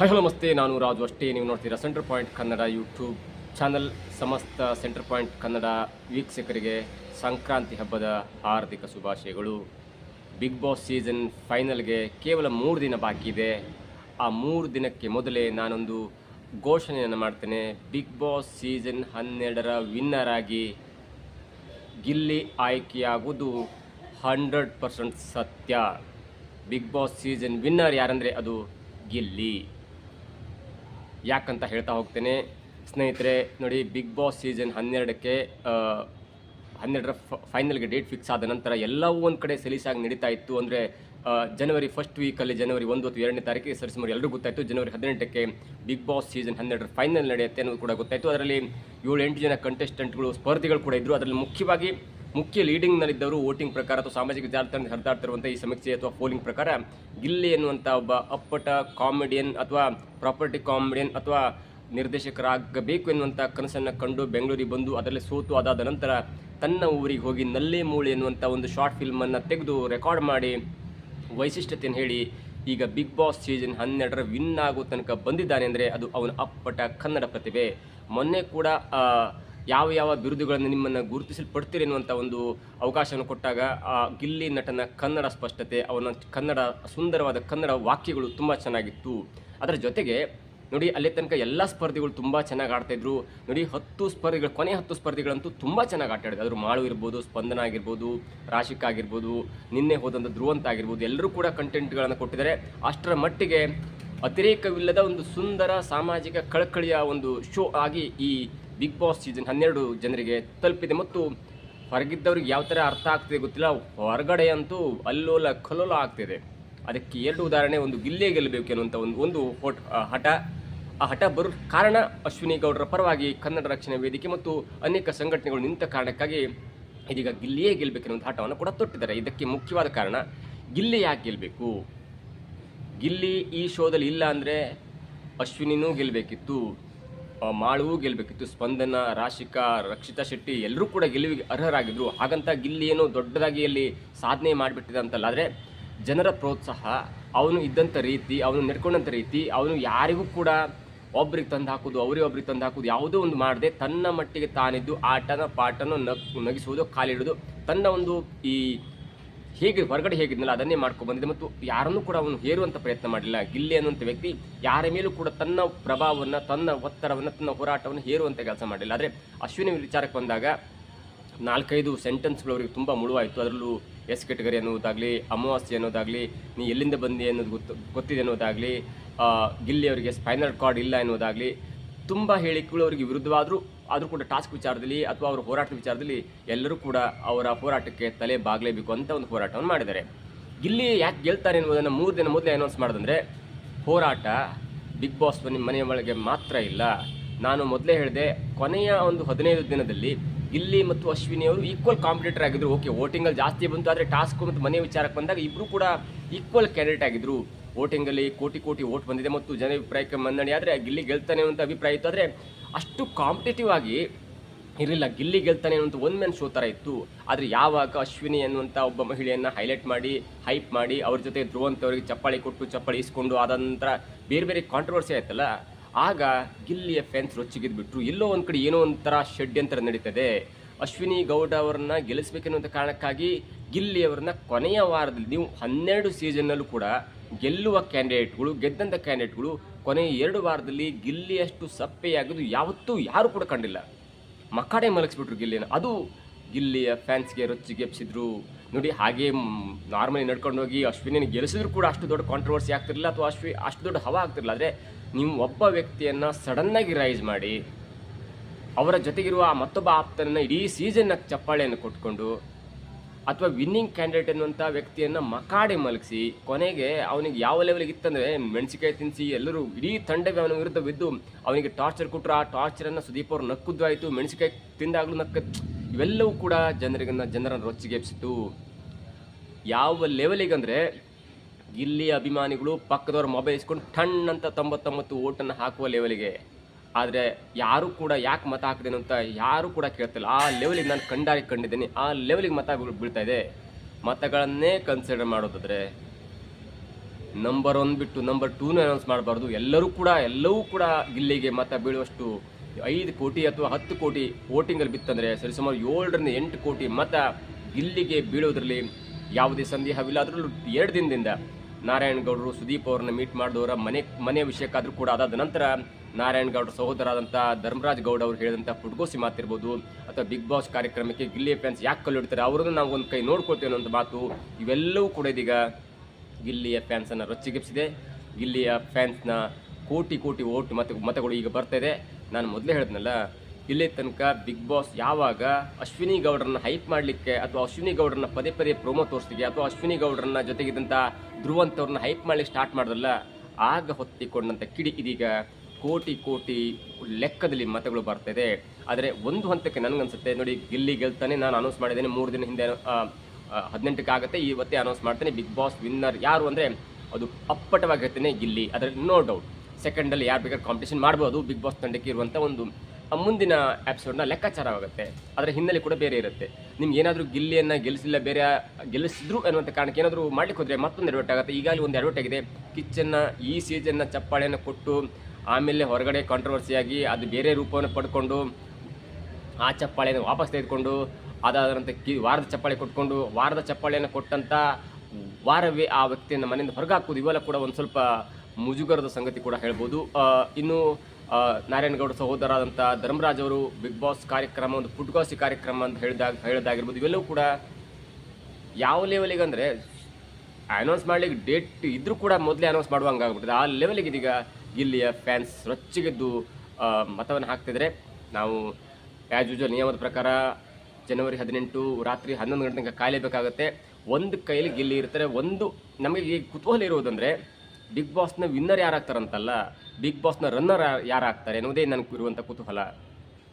Hi hello ನಮಸ್ತೆ ನಾನು ರಾಜು ಅಷ್ಟೇ. ನೀವು ನೋಡ್ತೀರಾ centre point Kannada YouTube channel ಸಮಸ್ತ ಸೆಂಟರ್ ಪಾಯಿಂಟ್ ಕನ್ನಡ ವೀಕ್ಷಕರಿಗೆ ಸಂಕ್ರಾಂತಿ ಹಬ್ಬದ ಹಾರ್ದಿಕ ಶುಭಾಶಯಗಳು. ಬಿಗ್ ಬಾಸ್ ಸೀಸನ್ ಫೈನಲ್ಗೆ ಕೇವಲ ಮೂರು ದಿನ ಬಾಕಿ ಇದೆ. ಆ ಮೂರು ದಿನಕ್ಕೆ ಮೊದಲೇ ನಾನೊಂದು ಘೋಷಣೆಯನ್ನು ಮಾಡ್ತೇನೆ. ಬಿಗ್ ಬಾಸ್ ಸೀಸನ್ ಹನ್ನೆರಡರ ವಿನ್ನರ್ ಆಗಿ ಗಿಲ್ಲಿ ಆಯ್ಕೆಯಾಗುವುದು ಹಂಡ್ರೆಡ್ ಪರ್ಸೆಂಟ್ ಸತ್ಯ. ಬಿಗ್ ಬಾಸ್ ಸೀಸನ್ ವಿನ್ನರ್ ಯಾರಂದರೆ ಅದು ಗಿಲ್ಲಿ. ಯಾಕಂತ ಹೇಳ್ತಾ ಹೋಗ್ತೇನೆ. ಸ್ನೇಹಿತರೆ, ನೋಡಿ ಬಿಗ್ ಬಾಸ್ ಸೀಸನ್ ಹನ್ನೆರಡಕ್ಕೆ ಹನ್ನೆರಡರ ಫೈನಲ್ಗೆ ಡೇಟ್ ಫಿಕ್ಸ್ ಆದ ನಂತರ ಎಲ್ಲವೂ ಒಂದು ಕಡೆ ಸಲೀಸಾಗಿ ನಡೀತಾ ಇತ್ತು. ಅಂದರೆ ಜನವರಿ ಫಸ್ಟ್ ವೀಕಲ್ಲಿ ಜನವರಿ ಒಂದು ಅಥವಾ ಎರಡನೇ ತಾರೀಕಿಗೆ ಸರಿಸುಮಾರು ಎಲ್ಲರಿಗೂ ಗೊತ್ತಾಯಿತು. ಜನವರಿ ಹದಿನೆಂಟಕ್ಕೆ ಬಿಗ್ ಬಾಸ್ ಸೀಸನ್ ಹನ್ನೆರಡರ ಫೈನಲ್ ನಡೆಯುತ್ತೆ ಅನ್ನೋದು ಕೂಡ ಗೊತ್ತಾಯಿತು. ಅದರಲ್ಲಿ ಏಳು ಎಂಟು ಜನ ಕಂಟೆಸ್ಟೆಂಟ್ಗಳು ಸ್ಪರ್ಧಿಗಳು ಕೂಡ ಇದ್ದರು ಅದರಲ್ಲಿ ಮುಖ್ಯವಾಗಿ ಮುಖ್ಯ ಲೀಡಿಂಗ್ನಲ್ಲಿದ್ದವರು ವೋಟಿಂಗ್ ಪ್ರಕಾರ ಅಥವಾ ಸಾಮಾಜಿಕ ಜಾಲತಾಣದಲ್ಲಿ ಹರಿದಾಡ್ತಿರುವಂಥ ಈ ಸಮೀಕ್ಷೆ ಅಥವಾ ಪೋಲಿಂಗ್ ಪ್ರಕಾರ ಗಿಲ್ಲಿ ಎನ್ನುವಂಥ ಒಬ್ಬ ಅಪ್ಪಟ ಕಾಮಿಡಿಯನ್ ಅಥವಾ ಪ್ರಾಪರ್ಟಿ ಕಾಮಿಡಿಯನ್ ಅಥವಾ ನಿರ್ದೇಶಕರಾಗಬೇಕು ಎನ್ನುವಂಥ ಕನಸನ್ನು ಕಂಡು ಬೆಂಗಳೂರಿಗೆ ಬಂದು ಅದರಲ್ಲಿ ಸೋತು ಅದಾದ ನಂತರ ತನ್ನ ಊರಿಗೆ ಹೋಗಿ ನಲ್ಲೇ ಮೂಳೆ ಎನ್ನುವಂಥ ಒಂದು ಶಾರ್ಟ್ ಫಿಲ್ಮನ್ನು ತೆಗೆದು ರೆಕಾರ್ಡ್ ಮಾಡಿ ವೈಶಿಷ್ಟ್ಯತೆಯನ್ನು ಹೇಳಿ ಈಗ ಬಿಗ್ ಬಾಸ್ ಸೀಸನ್ ಹನ್ನೆರಡರ ವಿನ್ ಆಗೋ ತನಕ ಬಂದಿದ್ದಾನೆ ಅಂದರೆ ಅದು ಅವನ ಅಪ್ಪಟ ಕನ್ನಡ ಪ್ರತಿಭೆ. ಮೊನ್ನೆ ಕೂಡ ಯಾವ ಯಾವ ಬಿರುದುಗಳನ್ನು ನಿಮ್ಮನ್ನು ಗುರುತಿಸಲ್ಪಡ್ತೀರಿ ಎನ್ನುವಂಥ ಒಂದು ಅವಕಾಶವನ್ನು ಕೊಟ್ಟಾಗ ಆ ಗಿಲ್ಲಿ ನಟನ ಕನ್ನಡ ಸ್ಪಷ್ಟತೆ, ಅವನ ಕನ್ನಡ ಸುಂದರವಾದ ಕನ್ನಡ ವಾಕ್ಯಗಳು ತುಂಬ ಚೆನ್ನಾಗಿತ್ತು. ಅದರ ಜೊತೆಗೆ ನೋಡಿ, ಅಲ್ಲಿ ತನಕ ಎಲ್ಲ ಸ್ಪರ್ಧಿಗಳು ತುಂಬ ಚೆನ್ನಾಗಿ ಆಡ್ತಾಯಿದ್ರು ನೋಡಿ, ಹತ್ತು ಸ್ಪರ್ಧಿಗಳು, ಕೊನೆ ಹತ್ತು ಸ್ಪರ್ಧಿಗಳಂತೂ ತುಂಬ ಚೆನ್ನಾಗಿ ಆಟ ಆಡಿದ್ರು. ಅದ್ರ ಮಾಳು ಇರ್ಬೋದು, ಸ್ಪಂದನ ಆಗಿರ್ಬೋದು, ರಾಶಿಕ್ ಆಗಿರ್ಬೋದು, ನಿನ್ನೆ ಹೋದಂಥ ಧ್ರುವಂತ ಆಗಿರ್ಬೋದು, ಎಲ್ಲರೂ ಕೂಡ ಕಂಟೆಂಟ್ಗಳನ್ನು ಕೊಟ್ಟಿದ್ದಾರೆ. ಅಷ್ಟರ ಮಟ್ಟಿಗೆ ಅತಿರೇಕವಿಲ್ಲದ ಒಂದು ಸುಂದರ ಸಾಮಾಜಿಕ ಕಳಕಳಿಯ ಒಂದು ಶೋ ಆಗಿ ಈ ಬಿಗ್ ಬಾಸ್ ಸೀಸನ್ ಹನ್ನೆರಡು ಜನರಿಗೆ ತಲುಪಿದೆ. ಮತ್ತು ಹೊರಗಿದ್ದವ್ರಿಗೆ ಯಾವ ಥರ ಅರ್ಥ ಆಗ್ತಿದೆ ಗೊತ್ತಿಲ್ಲ. ಹೊರಗಡೆ ಅಂತೂ ಅಲ್ಲೋಲ ಕಲ್ಲೋಲ ಆಗ್ತಿದೆ. ಅದಕ್ಕೆ ಎರಡು ಉದಾಹರಣೆ, ಒಂದು ಗಿಲ್ಲೇ ಗೆಲ್ಲಬೇಕು ಅನ್ನುವಂಥ ಒಂದು ಒಂದು ಹೋಟ್ ಹಠ. ಆ ಹಠ ಬರೋ ಕಾರಣ ಅಶ್ವಿನಿ ಗೌಡರ ಪರವಾಗಿ ಕನ್ನಡ ರಕ್ಷಣಾ ವೇದಿಕೆ ಮತ್ತು ಅನೇಕ ಸಂಘಟನೆಗಳು ನಿಂತ ಕಾರಣಕ್ಕಾಗಿ ಇದೀಗ ಗಿಲ್ಲಿಯೇ ಗೆಲ್ಲಬೇಕೆನ್ನುವಂಥ ಹಠವನ್ನು ಕೂಡ ತೊಟ್ಟಿದ್ದಾರೆ. ಇದಕ್ಕೆ ಮುಖ್ಯವಾದ ಕಾರಣ ಗಿಲ್ಲಿ ಯಾಕೆ ಗೆಲ್ಲಬೇಕು ಗಿಲ್ಲಿ ಈ ಶೋದಲ್ಲಿ ಇಲ್ಲ ಅಂದರೆ ಅಶ್ವಿನಿನೂ ಗೆಲ್ಲಬೇಕಿತ್ತು ಮಾಳುವೂ ಗೆಲ್ಲಬೇಕಿತ್ತು ಸ್ಪಂದನ, ರಾಶಿಕಾ, ರಕ್ಷಿತಾ ಶೆಟ್ಟಿ ಎಲ್ಲರೂ ಕೂಡ ಗೆಲುವಿಗೆ ಅರ್ಹರಾಗಿದ್ದರು ಹಾಗಂತ ಗಿಲ್ಲಿ ಏನೋ ದೊಡ್ಡದಾಗಿ ಅಲ್ಲಿ ಸಾಧನೆ ಮಾಡಿಬಿಟ್ಟಿದೆ ಅಂತಲ್ಲ, ಆದರೆ ಜನರ ಪ್ರೋತ್ಸಾಹ, ಅವನು ಇದ್ದಂಥ ರೀತಿ, ಅವನು ನೆಡ್ಕೊಂಡಂಥ ರೀತಿ, ಅವನು ಯಾರಿಗೂ ಕೂಡ ಒಬ್ರಿಗೆ ತಂದು ಹಾಕೋದು ಅವರೇ ಒಬ್ರಿಗೆ ತಂದು ಹಾಕೋದು ಯಾವುದೋ ಒಂದು ಮಾಡದೆ ತನ್ನ ಮಟ್ಟಿಗೆ ತಾನಿದ್ದು ಆಟನ ಪಾಠನ ನಗ್, ನಗಿಸುವುದು ಕಾಲಿಡೋದು ತನ್ನ ಒಂದು ಈ ಹೇಗೆ ಹೊರಗಡೆ ಹೇಗಿದ್ನಲ್ಲ, ಅದನ್ನೇ ಮಾಡ್ಕೊಂಡು ಬಂದಿದೆ ಮತ್ತು ಯಾರನ್ನೂ ಕೂಡ ಅವನು ಹೇರುವಂಥ ಪ್ರಯತ್ನ ಮಾಡಲಿಲ್ಲ. ಗಿಲ್ಲಿ ಅನ್ನುವಂಥ ವ್ಯಕ್ತಿ ಯಾರ ಮೇಲೂ ಕೂಡ ತನ್ನ ಪ್ರಭಾವವನ್ನು, ತನ್ನ ಒತ್ತಡವನ್ನು, ತನ್ನ ಹೋರಾಟವನ್ನು ಹೇರುವಂಥ ಕೆಲಸ ಮಾಡಲಿಲ್ಲ. ಆದರೆ ಅಶ್ವಿನಿ ವಿಚಾರಕ್ಕೆ ಬಂದಾಗ ನಾಲ್ಕೈದು ಸೆಂಟೆನ್ಸ್ಗಳು ಅವರಿಗೆ ತುಂಬ ಮುಳುವಾಯಿತು. ಅದರಲ್ಲೂ ಎಸ್ ಕೆಟಗರಿ ಅನ್ನೋದಾಗಲಿ, ಅಮಾವಾಸ್ಯೆ ಅನ್ನೋದಾಗಲಿ, ನೀ ಎಲ್ಲಿಂದ ಬಂದಿ ಅನ್ನೋದು ಗೊತ್ತು, ಗೊತ್ತಿದೆ ಅನ್ನೋದಾಗಲಿ ಗಿಲ್ಲಿ ಅವರಿಗೆ ಸ್ಪೈನಲ್ ಕಾರ್ಡ್ ಇಲ್ಲ ಎನ್ನುವುದಾಗಲಿ ತುಂಬ ಹೇಳಿಕೆಗಳು ಅವರಿಗೆ ವಿರುದ್ಧವಾದರೂ ಆದರೂ ಕೂಡ ಟಾಸ್ಕ್ ವಿಚಾರದಲ್ಲಿ ಅಥವಾ ಅವರ ಹೋರಾಟದ ವಿಚಾರದಲ್ಲಿ ಎಲ್ಲರೂ ಕೂಡ ಅವರ ಹೋರಾಟಕ್ಕೆ ತಲೆ ಬಾಗಲೇಬೇಕು ಅಂತ ಒಂದು ಹೋರಾಟವನ್ನು ಮಾಡಿದ್ದಾರೆ. ಗಿಲ್ಲಿ ಯಾಕೆ ಗೆಲ್ತಾರೆ ಎನ್ನುವುದನ್ನು ಮೂರು ದಿನ ಮೊದಲೇ ಅನೌನ್ಸ್ ಮಾಡೋದಂದರೆ, ಹೋರಾಟ ಬಿಗ್ ಬಾಸ್ ನಿಮ್ಮ ಮನೆಯ ಒಳಗೆ ಮಾತ್ರ ಇಲ್ಲ. ನಾನು ಮೊದಲೇ ಹೇಳಿದೆ, ಕೊನೆಯ ಒಂದು ಹದಿನೈದು ದಿನದಲ್ಲಿ ಗಿಲ್ಲಿ ಮತ್ತು ಅಶ್ವಿನಿ ಅವರು ಈಕ್ವಲ್ ಕಾಂಪಿಟೇಟರ್ ಆಗಿದ್ರು. ಓಕೆ ವೋಟಿಂಗಲ್ಲಿ ಜಾಸ್ತಿ ಬಂತು, ಆದರೆ ಟಾಸ್ಕ್ ಮತ್ತು ಮನೆ ವಿಚಾರಕ್ಕೆ ಬಂದಾಗ ಇಬ್ಬರು ಕೂಡ ಈಕ್ವಲ್ ಕ್ಯಾಂಡಿಡೇಟ್ ಆಗಿದ್ರು. ವೋಟಿಂಗಲ್ಲಿ ಕೋಟಿ ಕೋಟಿ ವೋಟ್ ಬಂದಿದೆ ಮತ್ತು ಜನ ಅಭಿಪ್ರಾಯಕ್ಕೆ ಮನ್ನಣೆ. ಆದರೆ ಗಿಲ್ಲಿ ಗೆಲ್ತಾನೆ ಅಂತ ಅಭಿಪ್ರಾಯ ಇತ್ತು. ಆದರೆ ಅಷ್ಟು ಕಾಂಪಿಟೇಟಿವ್ ಆಗಿ ಇರಲಿಲ್ಲ. ಗಿಲ್ಲಿ ಗೆಲ್ತಾನೆ ಅನ್ನುವಂಥ ಒನ್ ಮ್ಯಾನ್ ಶೋ ಥರ ಇತ್ತು. ಆದರೆ ಯಾವಾಗ ಅಶ್ವಿನಿ ಅನ್ನುವಂಥ ಒಬ್ಬ ಮಹಿಳೆಯನ್ನು ಹೈಲೈಟ್ ಮಾಡಿ ಹೈಪ್ ಮಾಡಿ, ಅವ್ರ ಜೊತೆ ಧ್ರುವಂತ್ ಅವರಿಗೆ ಚಪ್ಪಾಳಿ ಕೊಟ್ಟು, ಚಪ್ಪಾಳಿ ಇಸ್ಕೊಂಡು ಆದ ನಂತರ ಬೇರೆ ಬೇರೆ ಕಾಂಟ್ರವರ್ಸಿ ಆಯ್ತಲ್ಲ, ಆಗ ಗಿಲ್ಲಿಯ ಫ್ಯಾನ್ಸ್ ರೊಚ್ಚಿಗಿದ್ಬಿಟ್ರು ಎಲ್ಲೋ ಒಂದು ಕಡೆ ಏನೋ ಒಂಥರ ಷಡ್ಯಂತರ ನಡೀತದೆ. ಅಶ್ವಿನಿ ಗೌಡ ಅವರನ್ನ ಗೆಲ್ಲಿಸ್ಬೇಕೆನ್ನುವಂಥ ಕಾರಣಕ್ಕಾಗಿ ಗಿಲ್ಲಿ ಅವರನ್ನ ಕೊನೆಯ ವಾರದಲ್ಲಿ, ನೀವು ಹನ್ನೆರಡು ಸೀಸನ್ನಲ್ಲೂ ಕೂಡ ಗೆಲ್ಲುವ ಕ್ಯಾಂಡಿಡೇಟ್ಗಳು ಗೆದ್ದಂಥ ಕ್ಯಾಂಡಿಡೇಟ್ಗಳು ಕೊನೆಯ ಎರಡು ವಾರದಲ್ಲಿ ಗಿಲ್ಲಿಯಷ್ಟು ಸಪ್ಪೆಯಾಗೋದು ಯಾವತ್ತೂ ಯಾರು ಕೂಡ ಕಂಡಿಲ್ಲ. ಮಕ್ಕಡೆ ಮಲಗಿಸ್ಬಿಟ್ರು ಗಿಲ್ಲಿನ. ಅದು ಗಿಲ್ಲಿಯ ಫ್ಯಾನ್ಸ್ಗೆ ರೊಚ್ಚಿಗೆಪ್ಸಿದ್ರು ನೋಡಿ, ಹಾಗೆ ನಾರ್ಮಲಿ ನಡ್ಕೊಂಡು ಹೋಗಿ ಅಶ್ವಿನಿ ಗೆಲ್ಲಿಸಿದ್ರು ಕೂಡ ಅಷ್ಟು ದೊಡ್ಡ ಕಾಂಟ್ರವರ್ಸಿ ಆಗ್ತಿರಲಿಲ್ಲ ಅಥವಾ ಅಶ್ವಿ ಅಷ್ಟು ದೊಡ್ಡ ಹವಾ ಆಗ್ತಿರಲಿಲ್ಲ. ಆದರೆ ನೀವು ಒಬ್ಬ ವ್ಯಕ್ತಿಯನ್ನು ಸಡನ್ನಾಗಿ ರೈಸ್ ಮಾಡಿ, ಅವರ ಜೊತೆಗಿರುವ ಮತ್ತೊಬ್ಬ ಆಪ್ತನನ್ನು ಇಡೀ ಸೀಸನ್ನ ಚಪ್ಪಾಳೆಯನ್ನು ಕೊಟ್ಕೊಂಡು ಅಥವಾ ವಿನ್ನಿಂಗ್ ಕ್ಯಾಂಡಿಡೇಟ್ ಅನ್ನುವಂಥ ವ್ಯಕ್ತಿಯನ್ನು ಮಕಾಡೆ ಮಲಗಿಸಿ, ಕೊನೆಗೆ ಅವನಿಗೆ ಯಾವ ಲೆವೆಲ್ಗೆ ಇತ್ತಂದರೆ ಮೆಣಸಿಕಾಯಿ ತಿನ್ನಿಸಿ, ಎಲ್ಲರೂ ಇಡೀ ತಂಡವೇ ಅವನ ವಿರುದ್ಧ ಬಿದ್ದು, ಅವನಿಗೆ ಟಾರ್ಚರ್ ಕೊಟ್ಟರು ಆ ಟಾರ್ಚರನ್ನು ಸುದೀಪ್ ಅವರು ನಕ್ಕದ್ದು ಆಯಿತು. ಮೆಣಸಿಕಾಯಿ ತಿಂದಾಗಲೂ ನಕ್ಕ, ಇವೆಲ್ಲವೂ ಕೂಡ ಜನರಿಗನ್ನು, ಜನರನ್ನು ರೊಚ್ಚಿಗೆಪ್ಸಿತು ಯಾವ ಲೆವೆಲಿಗಂದರೆ ಇಲ್ಲಿ ಅಭಿಮಾನಿಗಳು ಪಕ್ಕದವ್ರ ಮೊಬೈಲ್ ಇಸ್ಕೊಂಡು ಟಣ್ ಅಂತ ತೊಂಬತ್ತೊಂಬತ್ತು ಓಟನ್ನು ಹಾಕುವ ಲೆವೆಲಿಗೆ ಆದರೆ ಯಾರೂ ಕೂಡ ಯಾಕೆ ಮತ ಹಾಕಿದೇನು ಅಂತ ಯಾರೂ ಕೂಡ ಕೇಳ್ತಿಲ್ಲ. ಆ ಲೆವೆಲಿಗೆ ನಾನು ಕಂಡಾಗಿ ಕಂಡಿದ್ದೀನಿ. ಆ ಲೆವೆಲಿಗೆ ಮತ ಬೀಳ್- ಬೀಳ್ತಾ ಇದೆ. ಮತಗಳನ್ನೇ ಕನ್ಸಿಡರ್ ಮಾಡೋದಾದರೆ ನಂಬರ್ ಒನ್ ಬಿಟ್ಟು ನಂಬರ್ ಟೂನ ಅನೌನ್ಸ್ ಮಾಡಬಾರ್ದು. ಎಲ್ಲರೂ ಕೂಡ, ಎಲ್ಲವೂ ಕೂಡ ಗಿಲ್ಲಿಗೆ ಮತ ಬೀಳುವಷ್ಟು ಐದು ಕೋಟಿ ಅಥವಾ ಹತ್ತು ಕೋಟಿ ವೋಟಿಂಗಲ್ಲಿ ಬಿತ್ತಂದರೆ ಸರಿಸುಮಾರು ಏಳರಿಂದ ಎಂಟು ಕೋಟಿ ಮತ ಗಿಲ್ಲಿಗೆ ಬೀಳೋದ್ರಲ್ಲಿ ಯಾವುದೇ ಸಂದೇಹವಿಲ್ಲ. ಅದರಲ್ಲೂ ಎರಡು ದಿನದಿಂದ ನಾರಾಯಣ ಗೌಡರು ಸುದೀಪ್ ಅವ್ರನ್ನ ಮೀಟ್ ಮಾಡಿದವರ ಮನೆ ಮನೆ ವಿಷಯಕ್ಕಾದರೂ ಕೂಡ ಅದಾದ ನಂತರ ನಾರಾಯಣ ಗೌಡರ ಸಹೋದರಾದಂಥ ಧರ್ಮರಾಜ್ ಗೌಡ ಅವರು ಹೇಳಿದಂಥ ಪುಟ್ಗೋಸಿ ಮಾತಿರ್ಬೋದು ಅಥವಾ ಬಿಗ್ ಬಾಸ್ ಕಾರ್ಯಕ್ರಮಕ್ಕೆ ಗಿಲ್ಲಿ ಫ್ಯಾನ್ಸ್ ಯಾಕೆ ಕಲ್ಲಿಡ್ತಾರೆ ಅವರನ್ನು ನಾವು ಒಂದು ಕೈ ನೋಡ್ಕೊಳ್ತೇವೆ ಅನ್ನೋ ಮಾತು ಇವೆಲ್ಲವೂ ಕೂಡ ಇದೀಗ ಗಿಲ್ಲಿಯ ಫ್ಯಾನ್ಸನ್ನು ರೊಚ್ಚಿಗೆಪ್ಸಿದೆ ಗಿಲ್ಲಿಯ ಫ್ಯಾನ್ಸ್ನ ಕೋಟಿ ಕೋಟಿ ಓಟ್ ಮತ, ಮತಗಳು ಈಗ ಬರ್ತಾ ಇದೆ. ನಾನು ಮೊದಲೇ ಹೇಳಿದ್ನಲ್ಲ ಇಲ್ಲಿ ತನಕ ಬಿಗ್ ಬಾಸ್ ಯಾವಾಗ ಅಶ್ವಿನಿ ಗೌಡರನ್ನ ಹೈಪ್ ಮಾಡಲಿಕ್ಕೆ ಅಥವಾ ಅಶ್ವಿನಿ ಗೌಡರನ್ನ ಪದೇ ಪದೇ ಪ್ರೋಮೋ ತೋರಿಸ್ಲಿಕ್ಕೆ ಅಥವಾ ಅಶ್ವಿನಿ ಗೌಡರನ್ನ ಜೊತೆಗಿದ್ದಂಥ ಧ್ರುವಂತವ್ರನ್ನ ಹೈಪ್ ಮಾಡಲಿಕ್ಕೆ ಸ್ಟಾರ್ಟ್ ಮಾಡಿದ್ರಲ್ಲ, ಆಗ ಹೊತ್ತಿಕೊಂಡಂಥ ಕಿಡಿ ಇದೀಗ ಕೋಟಿ ಕೋಟಿ ಲೆಕ್ಕದಲ್ಲಿ ಮತಗಳು ಬರ್ತಾ ಇದೆ. ಆದರೆ ಒಂದು ಹಂತಕ್ಕೆ ನನಗನ್ಸುತ್ತೆ, ನೋಡಿ ಗಿಲ್ಲಿ ಗೆಲ್ತಾನೆ ನಾನು ಅನೌನ್ಸ್ ಮಾಡಿದ್ದೇನೆ, ಮೂರು ದಿನ ಹಿಂದೆ ಹದಿನೆಂಟಕ್ಕೆ ಆಗುತ್ತೆ ಇವತ್ತೇ ಅನೌನ್ಸ್ ಮಾಡ್ತೇನೆ, ಬಿಗ್ ಬಾಸ್ ವಿನ್ನರ್ ಯಾರು ಅಂದರೆ ಅದು ಅಪ್ಪಟವಾಗಿರ್ತೇನೆ ಗಿಲ್ಲಿ. ಅದರಲ್ಲಿ ನೋ ಡೌಟ್ ಸೆಕೆಂಡಲ್ಲಿ ಯಾರು ಬೇಕಾದ್ರೆ ಕಾಂಪಿಟೇಷನ್ ಮಾಡ್ಬೋದು, ಬಿಗ್ ಬಾಸ್ ತಂಡಕ್ಕೆ ಇರುವಂಥ ಒಂದು ಮುಂದಿನ ಎಪಿಸೋಡ್ನ ಲೆಕ್ಕಾಚಾರವಾಗುತ್ತೆ ಅದರ ಹಿನ್ನೆಲೆ ಕೂಡ ಬೇರೆ ಇರುತ್ತೆ. ನಿಮ್ಗೆ ಏನಾದರೂ ಗಿಲ್ಲಿಯನ್ನು ಗೆಲ್ಲಿಸಿಲ್ಲ ಬೇರೆ ಗೆಲ್ಲಿಸಿದ್ರು ಅನ್ನುವಂಥ ಕಾರಣಕ್ಕೆ ಏನಾದರೂ ಮಾಡ್ಲಿಕ್ಕೆ ಹೋದರೆ ಮತ್ತೊಂದು ಎಡವಟ್ ಆಗುತ್ತೆ. ಈಗಾಗಲೇ ಒಂದು ಎಡವಟ್ ಆಗಿದೆ. ಕಿಚ್ಚನ್ನ, ಈ ಸೀಸನ್ನ ಚಪ್ಪಾಳೆಯನ್ನು ಕೊಟ್ಟು ಆಮೇಲೆ ಹೊರಗಡೆ ಕಾಂಟ್ರವರ್ಸಿಯಾಗಿ ಅದು ಬೇರೆ ರೂಪವನ್ನು ಪಡ್ಕೊಂಡು ಆ ಚಪ್ಪಾಳೆಯನ್ನು ವಾಪಸ್ ತೆಗೆದುಕೊಂಡು ಅದಾದಂಥ ಕಿ, ವಾರದ ಚಪ್ಪಾಳೆ ಕೊಟ್ಕೊಂಡು, ವಾರದ ಚಪ್ಪಾಳೆಯನ್ನು ಕೊಟ್ಟಂಥ ವಾರವೇ ಆ ವ್ಯಕ್ತಿಯನ್ನು ಮನೆಯಿಂದ ಹೊರಗೆ ಹಾಕೋದು ಇವೆಲ್ಲ ಕೂಡ ಒಂದು ಸ್ವಲ್ಪ ಮುಜುಗರದ ಸಂಗತಿ ಕೂಡ ಹೇಳ್ಬೋದು. ಇನ್ನು ನಾರಾಯಣಗೌಡ ಸಹೋದರಾದಂಥ ಧರ್ಮರಾಜ್ ಅವರು ಬಿಗ್ ಬಾಸ್ ಕಾರ್ಯಕ್ರಮ ಒಂದು ಫುಟ್ಗಾಸಿ ಕಾರ್ಯಕ್ರಮ ಅಂತ ಹೇಳಿದಾಗ ಹೇಳಿದಾಗಿರ್ಬೋದು, ಇವೆಲ್ಲವೂ ಕೂಡ ಯಾವ ಲೆವೆಲಿಗೆ ಅಂದರೆ ಅನೌನ್ಸ್ ಮಾಡ್ಲಿಕ್ಕೆ ಡೇಟ್ ಇದ್ರೂ ಕೂಡ ಮೊದಲೇ ಅನೌನ್ಸ್ ಮಾಡುವಂಗೆ ಆಗ್ಬಿಟ್ಟಿದೆ. ಆ ಲೆವೆಲಿಗೆ ಇದೀಗ ಇಲ್ಲಿಯ ಫ್ಯಾನ್ಸ್ ರೊಚ್ಚಿಗೆದ್ದು ಮತವನ್ನು ಹಾಕ್ತಿದ್ರೆ. ನಾವು ಆ್ಯಸ್ ಯೂಶುವಲ್ ನಿಯಮದ ಪ್ರಕಾರ ಜನವರಿ ಹದಿನೆಂಟು ರಾತ್ರಿ ಹನ್ನೊಂದು ಗಂಟೆ ತನಕ ಕಾಯಲೇಬೇಕಾಗುತ್ತೆ ಒಂದು ಕೈಲಿ ಗಿಲ್ಲಿ ಇರ್ತಾರೆ. ಒಂದು ನಮಗೆ ಈಗ ಕುತೂಹಲ ಇರುವುದಂದರೆ ಬಿಗ್ ಬಾಸ್ನ ವಿನ್ನರ್ ಯಾರಾಗ್ತಾರಂತಲ್ಲ ಬಿಗ್ ಬಾಸ್ನ ರನ್ನರ್ ಯಾರಾಗ್ತಾರೆ ಅನ್ನೋದೇ ನನಗೆ ಇರುವಂಥ ಕುತೂಹಲ.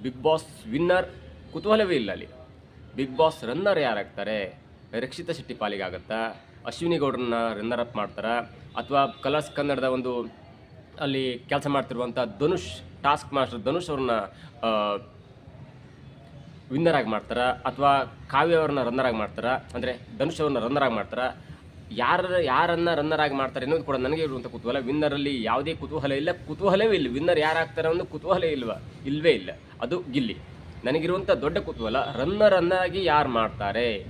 ಬಿಗ್ ಬಾಸ್ ವಿನ್ನರ್ ಕುತೂಹಲವೇ ಇಲ್ಲ ಅಲ್ಲಿ. ಬಿಗ್ ಬಾಸ್ ರನ್ನರ್ ಯಾರಾಗ್ತಾರೆ? ರಕ್ಷಿತಾ ಶೆಟ್ಟಿ ಪಾಲಿಗಾಗತ್ತಾ ಅಶ್ವಿನಿ ಗೌಡ್ರನ್ನ ರನ್ನರ್ ಅಪ್ ಮಾಡ್ತಾರಾ. ಅಥವಾ ಕಲರ್ಸ್ ಕನ್ನಡದ ಒಂದು, ಅಲ್ಲಿ ಕೆಲಸ ಮಾಡ್ತಿರುವಂಥ ಧನುಷ್ ಟಾಸ್ಕ್ ಮಾಸ್ಟರ್ ಧನುಷ್ ಅವ್ರನ್ನ ವಿನ್ನರ್ ಆಗಿ ಮಾಡ್ತಾರಾ. ಅಥವಾ ಕಾವ್ಯ ಅವ್ರನ್ನ ರನ್ನರ್ ಆಗಿ ಮಾಡ್ತಾರಾ. ಅಂದರೆ ಧನುಷ್ ಅವ್ರನ್ನ ರನ್ನರ್ ಆಗಿ ಮಾಡ್ತಾರ. ಯಾರ, ಯಾರನ್ನ ರನ್ನರ್ ಆಗಿ ಮಾಡ್ತಾರೆ ಅನ್ನೋದು ಕೂಡ ನನಗೆ ಇರುವಂಥ ಕುತೂಹಲ. ವಿನ್ನರಲ್ಲಿ ಯಾವುದೇ ಕುತೂಹಲ ಇಲ್ಲ. ಕುತೂಹಲವೇ ಇಲ್ಲ. ವಿನ್ನರ್ ಯಾರಾಗ್ತಾರೆ ಅನ್ನೋ ಕುತೂಹಲ ಇಲ್ವಾ? ಇಲ್ವೇ ಇಲ್ಲ. ಅದು ಗಿಲ್ಲಿ. ನನಗಿರುವಂಥ ದೊಡ್ಡ ಕುತೂಹಲ ರನ್ನರ್ ಅನ್ನಾಗಿ ಯಾರು ಮಾಡ್ತಾರೆ?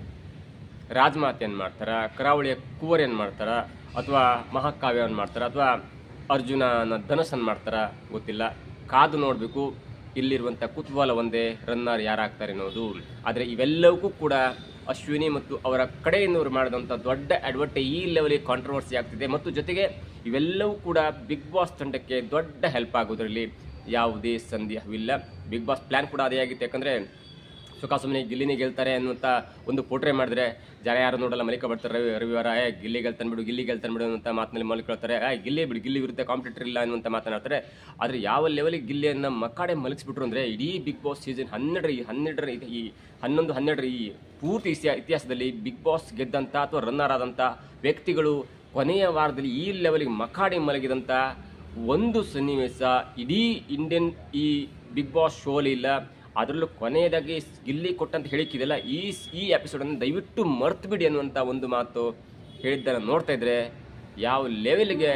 ರಾಜಮಾತೆಯನ್ನು ಮಾಡ್ತಾರ? ಕರಾವಳಿಯ ಕುವರಿಯನ್ನು ಮಾಡ್ತಾರ? ಅಥವಾ ಮಹಾಕಾವ್ಯವನ್ನು ಮಾಡ್ತಾರ? ಅಥವಾ ಅರ್ಜುನನ ಧನಸ್ಸನ್ನು ಮಾಡ್ತಾರ? ಗೊತ್ತಿಲ್ಲ. ಕಾದು ನೋಡಬೇಕು. ಇಲ್ಲಿರುವಂಥ ಕುತೂಹಲ ಒಂದೇ ರನ್ನರ್ ಯಾರಾಗ್ತಾರೆ ಅನ್ನೋದು. ಆದರೆ ಇವೆಲ್ಲವಕ್ಕೂ ಕೂಡ ಅಶ್ವಿನಿ ಮತ್ತು ಅವರ ಕಡೆಯಿಂದವರು ಮಾಡಿದಂಥ ದೊಡ್ಡ ಅಡ್ವರ್ಟೈ ಈ ಲೆವೆಲಿಗೆ ಕಾಂಟ್ರವರ್ಸಿ ಆಗ್ತಿದೆ. ಮತ್ತು ಜೊತೆಗೆ ಇವೆಲ್ಲವೂ ಕೂಡ ಬಿಗ್ ಬಾಸ್ ತಂಡಕ್ಕೆ ದೊಡ್ಡ ಹೆಲ್ಪ್ ಆಗೋದ್ರಲ್ಲಿ ಯಾವುದೇ ಸಂದೇಹವಿಲ್ಲ. ಬಿಗ್ ಬಾಸ್ ಪ್ಲ್ಯಾನ್ ಕೂಡ ಅದೇ ಆಗಿತ್ತು. ಯಾಕಂದರೆ ಸುಖ ಸುಮ್ಮನೆ ಗಿಲ್ಲಿನೇ ಗೆಲ್ತಾರೆ ಅನ್ನುವಂಥ ಒಂದು ಪೋಟ್ರೆ ಮಾಡಿದ್ರೆ ಜನ ಯಾರು ನೋಡಲ್ಲ ಮಲಿಕ ಬರ್ತಾರೆ ರವಿ ರವಿವಾರ, ಏ ಗಿಲ್ಲಿ ಗೆಲ್ತಾನೆ ಬಿಡು ಗಿಲ್ಲಿ ಗೆಲ್ತಾನೆ ಬಿಡು ಅನ್ನುವಂಥ ಮಾತಿನಲ್ಲಿ ಮಲ್ಕೊಳ್ತಾರೆ ಆ ಗಿಲ್ಲಿ ಬಿಡು, ಗಿಲ್ಲಿ ವಿರುದ್ಧ ಕಾಂಪಿಟೇಟರ್ ಇಲ್ಲ ಅನ್ನುವಂಥ ಮಾತನಾಡ್ತಾರೆ. ಆದರೆ ಯಾವ ಲೆವೆಲಿಗೆ ಗಿಲ್ಲಿಯನ್ನು ಮಕ್ಕಾಡೆ ಮಲಗಿಸ್ಬಿಟ್ರು ಅಂದರೆ, ಇಡೀ ಬಿಗ್ ಬಾಸ್ ಸೀಸನ್ ಹನ್ನೆರಡರ ಈ ಹನ್ನೆರಡರ ಈ- ಹನ್ನೊಂದು, ಹನ್ನೆರಡರ ಈ ಪೂರ್ತಿ ಇತಿಹಾಸ ಇತಿಹಾಸದಲ್ಲಿ ಬಿಗ್ ಬಾಸ್ ಗೆದ್ದಂಥ ಅಥವಾ ರನ್ನರ್ ಆದಂಥ ವ್ಯಕ್ತಿಗಳು ಕೊನೆಯ ವಾರದಲ್ಲಿ ಈ ಲೆವೆಲಿಗೆ ಮಕ್ಕಾಡೆ ಮಲಗಿದಂಥ ಒಂದು ಸನ್ನಿವೇಶ ಇಡೀ ಇಂಡಿಯನ್ ಈ ಬಿಗ್ ಬಾಸ್ ಶೋಲಿ ಇಲ್ಲ. ಅದರಲ್ಲೂ ಕೊನೆಯದಾಗಿ ಗಿಲ್ಲಿ ಕೊಟ್ಟಂತ ಹೇಳಿಕ್ಕಿದೆಲ್ಲ ಈ ಈ ಎಪಿಸೋಡನ್ನು ದಯವಿಟ್ಟು ಮರ್ತು ಬಿಡಿ ಅನ್ನುವಂಥ ಒಂದು ಮಾತು ಹೇಳಿದ್ದನ್ನು ನೋಡ್ತಾ ಇದ್ರೆ ಯಾವ ಲೆವೆಲ್ಗೆ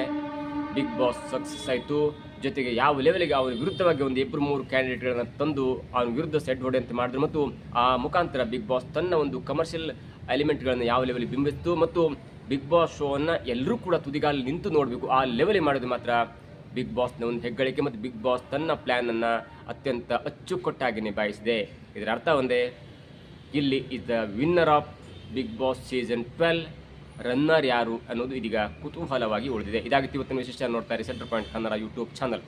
ಬಿಗ್ ಬಾಸ್ ಸಕ್ಸಸ್ ಆಯಿತು, ಜೊತೆಗೆ ಯಾವ ಲೆವೆಲ್ಗೆ ಅವನ ವಿರುದ್ಧವಾಗಿ ಒಂದು ಇಬ್ಬರು ಮೂರು ಕ್ಯಾಂಡಿಡೇಟ್ಗಳನ್ನು ತಂದು ಅವನ ವಿರುದ್ಧ ಸೆಟ್ ಹೊಡೆಯಂತೆ ಮಾಡಿದ್ರು. ಮತ್ತು ಆ ಮುಖಾಂತರ ಬಿಗ್ ಬಾಸ್ ತನ್ನ ಒಂದು ಕಮರ್ಷಿಯಲ್ ಎಲಿಮೆಂಟ್ಗಳನ್ನು ಯಾವ ಲೆವೆಲ್ ಬಿಂಬಿಸ್ತು. ಮತ್ತು ಬಿಗ್ ಬಾಸ್ ಶೋವನ್ನು ಎಲ್ಲರೂ ಕೂಡ ತುದಿಗಾಲಿ ನಿಂತು ನೋಡಬೇಕು. ಆ ಲೆವೆಲಿಗೆ ಮಾಡೋದು ಮಾತ್ರ ಬಿಗ್ ಬಾಸ್ನ ಒಂದು ಹೆಗ್ಗಳಿಕೆ ಮತ್ತು ಬಿಗ್ ಬಾಸ್ ತನ್ನ ಪ್ಲ್ಯಾನನ್ನು ಅತ್ಯಂತ ಅಚ್ಚುಕಟ್ಟಾಗಿ ನಿಭಾಯಿಸಿದೆ. ಇದರ ಅರ್ಥ ಒಂದೇ, ಇಲ್ಲಿ is the winner of Bigg Boss season twelve runner ಯಾರು ಅನ್ನೋದು ಇದೀಗ ಕುತೂಹಲವಾಗಿ ಉಳಿದಿದೆ. ಇದಾಗಿತ್ತು ಇವತ್ತಿನ ವಿಶೇಷ ನೋಡ್ತಾರೆ centre point Kannada YouTube channel